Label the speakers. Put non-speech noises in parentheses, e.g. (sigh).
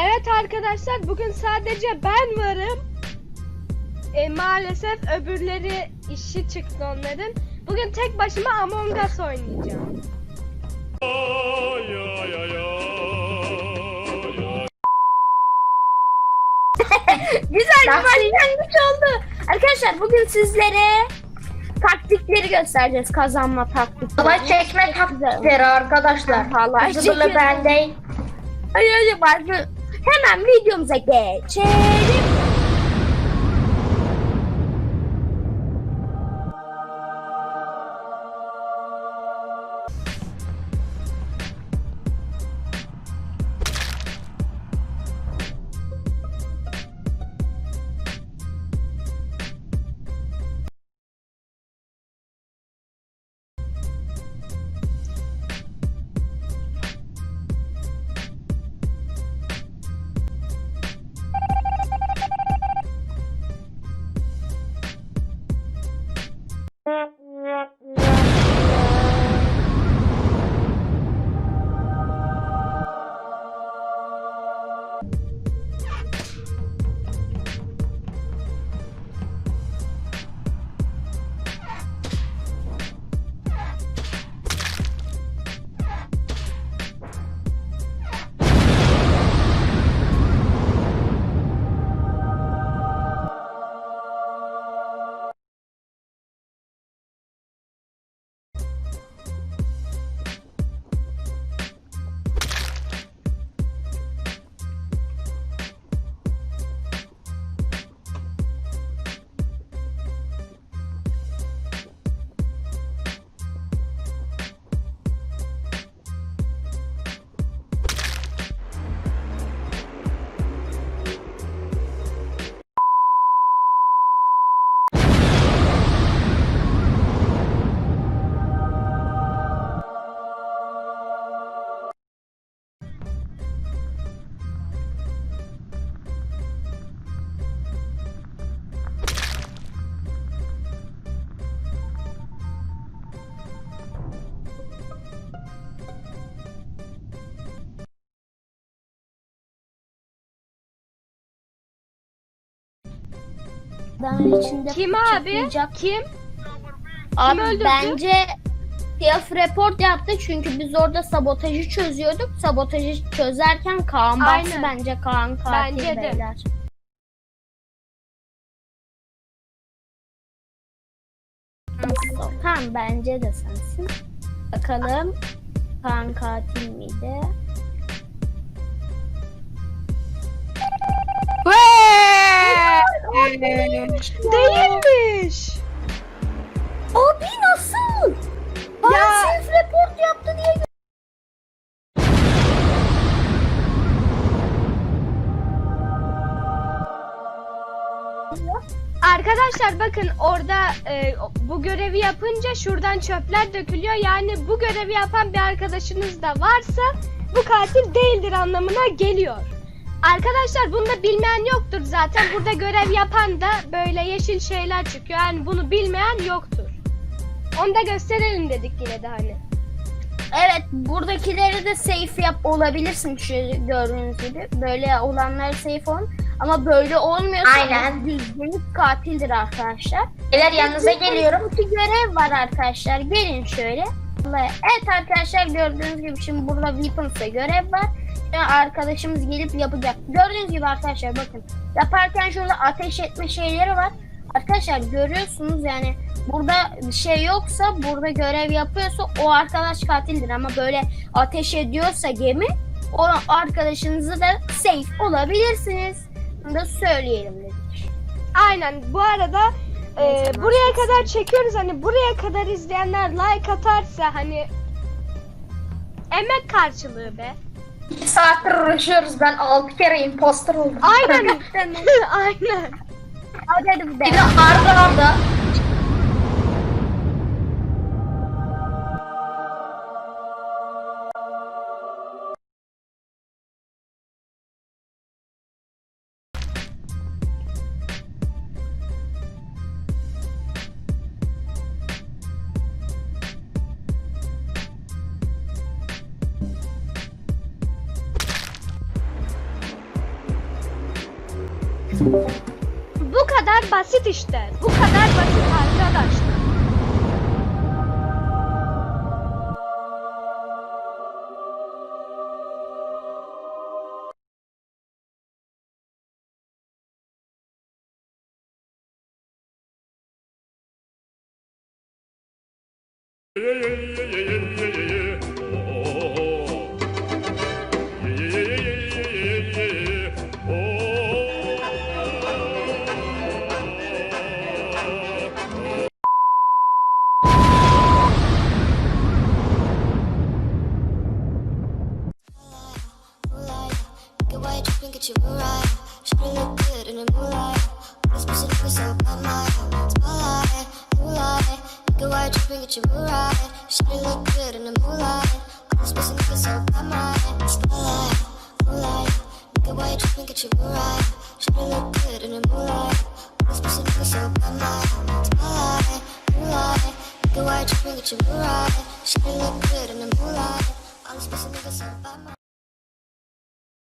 Speaker 1: Evet arkadaşlar bugün sadece ben varım. E, maalesef öbürleri işi çıktı onların. Bugün tek başıma Among Us oynayacağım. (laughs)
Speaker 2: Güzel bir başlangıç oldu. Arkadaşlar bugün sizlere taktikleri göstereceğiz. Kazanma taktikleri.
Speaker 3: Halay çekme taktikleri arkadaşlar.
Speaker 2: Halay
Speaker 3: Hızlı
Speaker 2: çekiyorum.
Speaker 3: ben değil.
Speaker 2: Hadi hadi başla. Hemen videomuza geçelim. Ben içinde
Speaker 1: Kim abi? Kim?
Speaker 2: Abi
Speaker 1: öldürdü?
Speaker 2: bence self report yaptı çünkü biz orada sabotajı çözüyorduk. Sabotajı çözerken Kaan
Speaker 1: Aynen.
Speaker 2: bence Kaan katil
Speaker 1: Bence de.
Speaker 2: beyler. Bence de sensin. Bakalım Kaan katil miydi?
Speaker 1: Değilmiş.
Speaker 2: Abi nasıl?
Speaker 1: Ya-
Speaker 2: self report yaptı diye
Speaker 1: Arkadaşlar bakın orada e, bu görevi yapınca şuradan çöpler dökülüyor. Yani bu görevi yapan bir arkadaşınız da varsa bu katil değildir anlamına geliyor. Arkadaşlar bunu da bilmeyen yoktur zaten. Burada görev yapan da böyle yeşil şeyler çıkıyor. Yani bunu bilmeyen yoktur. Onu da gösterelim dedik yine de hani.
Speaker 2: Evet buradakileri de safe yap olabilirsin şu gördüğünüz gibi. Böyle olanları safe olun. Ama böyle olmuyorsa
Speaker 3: Aynen.
Speaker 2: düzgünlük katildir arkadaşlar.
Speaker 3: Beyler yanınıza geliyorum.
Speaker 2: İki görev var arkadaşlar. Gelin şöyle. Evet arkadaşlar gördüğünüz gibi şimdi burada Weapons'a görev var. Arkadaşımız gelip yapacak. Gördüğünüz gibi arkadaşlar bakın. Yaparken şurada ateş etme şeyleri var. Arkadaşlar görüyorsunuz yani burada bir şey yoksa burada görev yapıyorsa o arkadaş katildir ama böyle ateş ediyorsa gemi o arkadaşınızı da safe olabilirsiniz. Bunu da söyleyelim dedik.
Speaker 1: Aynen bu arada e, buraya kadar çekiyoruz hani buraya kadar izleyenler like atarsa hani emek karşılığı be.
Speaker 3: 2 saattir uğraşıyoruz. Ben 6 kere imposter oldum.
Speaker 1: Aynen. (laughs) Aynen.
Speaker 2: Hadi hadi bu
Speaker 3: Bir de arda arda.
Speaker 1: Bu kadar basit işte. Bu kadar basit arkadaşlar.
Speaker 4: moonlight. Get you right. Should've look good in the moonlight. This pussy looking so bad, my spotlight, moonlight. Get white drip and get you right. Should've look good in the moonlight. This pussy looking so bad, my spotlight, moonlight. Get white drip and get you right. Should've look good in the moonlight. This pussy looking so bad, my spotlight, moonlight. Get white drip and get you right. Should've look good in the moonlight. All this pussy looking so bad, my